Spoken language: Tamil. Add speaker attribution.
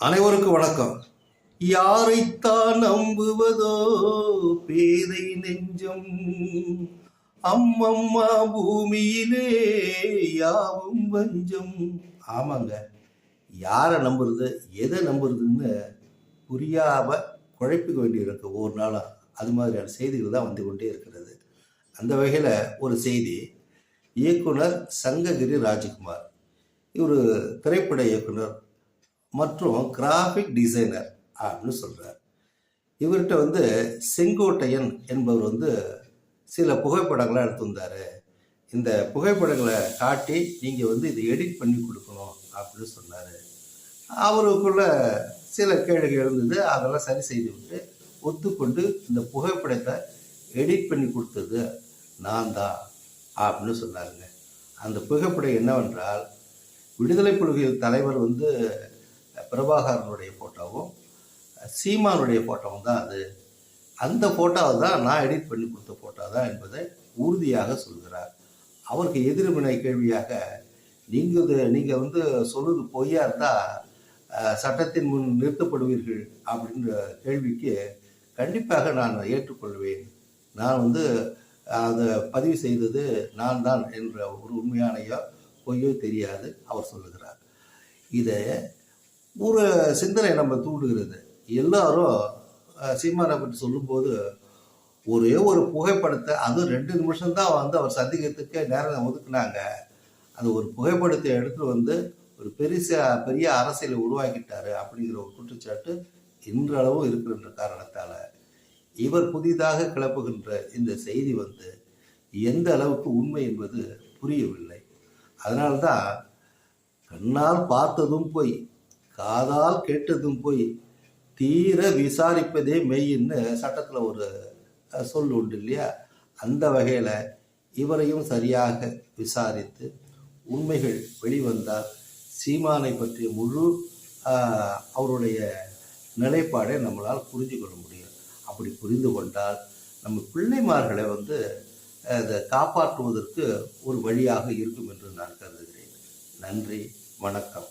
Speaker 1: அனைவருக்கும் வணக்கம். யாரைத்தான் நம்புவதோ பேதை நெஞ்சம் அம்மம்மா பூமியிலே யாவும் வஞ்சம். ஆமாங்க. யாரை நம்புறது எதை நம்புறதுன்னு புரியாம குழப்பிக்க வேண்டியிருக்கு ஒவ்வொரு நாளும். அது மாதிரியான செய்திகள் தான் வந்து கொண்டே இருக்கிறது. அந்த வகையில் ஒரு செய்தி இயக்குனர் சங்ககிரி ராஜ்குமார். இவர் திரைப்பட இயக்குனர் மற்றும் கிராஃபிக் டிசைனர் அப்படின்னு சொல்கிறார் இவர்கிட்ட வந்து செங்கோட்டையன் என்பவர் வந்து சில புகைப்படங்களை எடுத்து வந்தார். இந்த புகைப்படங்களை காட்டி நீங்கள் வந்து இதை எடிட் பண்ணி கொடுக்கணும் அப்படின்னு சொன்னார். அவருக்குள்ள சில கேள்விகள் இருந்தது. அதெல்லாம் சரி செய்து விட்டு ஒத்துக்கொண்டு இந்த புகைப்படத்தை எடிட் பண்ணி கொடுத்தது நான் தான் அப்படின்னு சொன்னாருங்க. அந்த புகைப்படம் என்னவென்றால் விடுதலை புலிகள் தலைவர் வந்து பிரபாகரனுடைய ஃபோட்டோவும் சீமானுடைய ஃபோட்டோவும் தான் அது. அந்த ஃபோட்டோவை தான் நான் எடிட் பண்ணி கொடுத்த ஃபோட்டோ தான் என்பதை உறுதியாக சொல்கிறார். அவருக்கு எதிர்வினை கேள்வியாக நீங்கள் நீங்கள் வந்து சொல்வது பொய்யா இருந்தால் சட்டத்தின் முன் நிறுத்தப்படுவீர்கள் அப்படின்ற கேள்விக்கு கண்டிப்பாக நான் ஏற்றுக்கொள்வேன். நான் வந்து அதை பதிவு செய்தது நான் தான் என்ற ஒரு உண்மையானையோ பொய்யோ தெரியாது அவர் சொல்லுகிறார். இதை ஒரு சிந்தனை நம்ம தூண்டுகிறது. எல்லாரும் சீமானை பற்றி சொல்லும்போது ஒரே ஒரு புகைப்படத்தை அதுவும் ரெண்டு நிமிஷம்தான் வந்து அவர் சந்திக்கிறதுக்கு நேரம் ஒதுக்குனாங்க. அந்த ஒரு புகைப்படத்தை எடுத்துட்டு வந்து ஒரு பெருசா பெரிய அரசியலை உருவாக்கிட்டாரு அப்படிங்கிற ஒரு குற்றச்சாட்டு இன்றளவும் இருக்கின்ற காரணத்தால். இவர் புதிதாக கிளப்புகின்ற இந்த செய்தி வந்து எந்த அளவுக்கு உண்மை என்பது புரியவில்லை. அதனால்தான் கண்ணால் பார்த்ததும் போய். காதால் கேட்டதும் போய் தீர விசாரிப்பதே மெய்ன்னு சட்டத்தில் ஒரு சொல் உண்டு இல்லையா? அந்த வகையில் இவரையும் சரியாக விசாரித்து உண்மைகள் வெளிவந்தால் சீமானை பற்றிய முழு அவருடைய நிலைப்பாடை நம்மளால் புரிஞ்சு கொள்ள முடியும். அப்படி புரிந்து கொண்டால் நம்ம பிள்ளைமார்களை வந்து அதை காப்பாற்றுவதற்கு ஒரு வழியாக இருக்கும் என்று நான் கருதுகிறேன். நன்றி வணக்கம்.